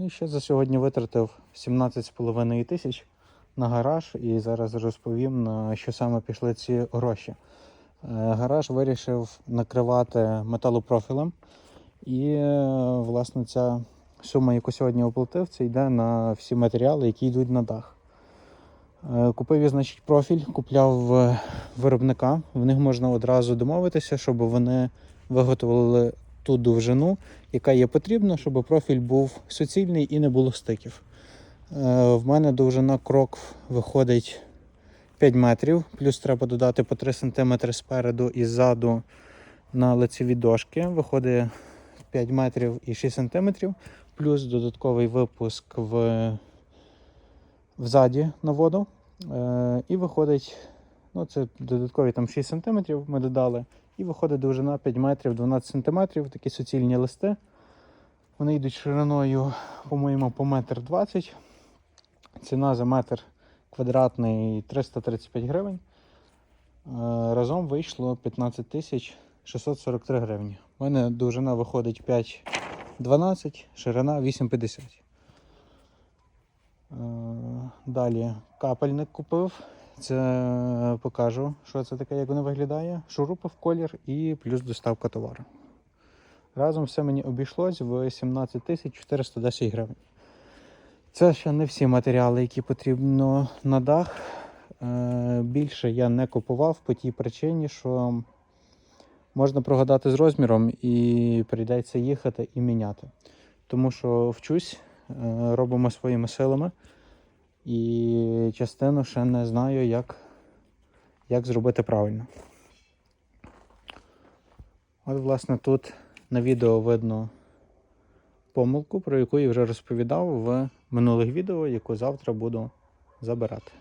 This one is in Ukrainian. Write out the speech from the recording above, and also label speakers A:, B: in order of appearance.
A: Ну і ще за сьогодні витратив 17,5 тисяч на гараж і зараз розповім, на що саме пішли ці гроші. Е, Гараж вирішив накривати металопрофілем. І, е, власне, ця сума, яку сьогодні оплатив, це йде на всі матеріали, які йдуть на дах. Е, Купив я, значить, профіль, купляв виробника. В них можна одразу домовитися, щоб вони виготовили ту довжину, яка є потрібна, щоб профіль був суцільний і не було стиків. Е, В мене довжина крок виходить 5 метрів, плюс треба додати по 3 см спереду і ззаду на лицеві дошки. Виходить 5 метрів і 6 см, плюс додатковий випуск в, взаді на воду. Е, і виходить, ну це додаткові там 6 см ми додали. І виходить довжина 5 метрів 12 см, такі суцільні листи. Вони йдуть шириною, по-моєму, по метр 20. Ціна за метр квадратний 335 гривень. Е, Разом вийшло 15 тисяч 643 гривні. У мене довжина виходить 5,12, ширина 8,50. Е, Далі капельник купив. Це покажу, що це таке, як воно виглядає. Шурупи в колір і плюс доставка товару. Разом все мені обійшлось в 17 тисяч 410 гривень. Це ще не всі матеріали, які потрібно на дах. Е, Більше я не купував по тій причині, що можна прогадати з розміром і прийдеться їхати і міняти. Тому що вчусь, е, робимо своїми силами. І частину ще не знаю, як, як зробити правильно. От, власне, тут на відео видно помилку, про яку я вже розповідав в минулих відео, яку завтра буду забирати.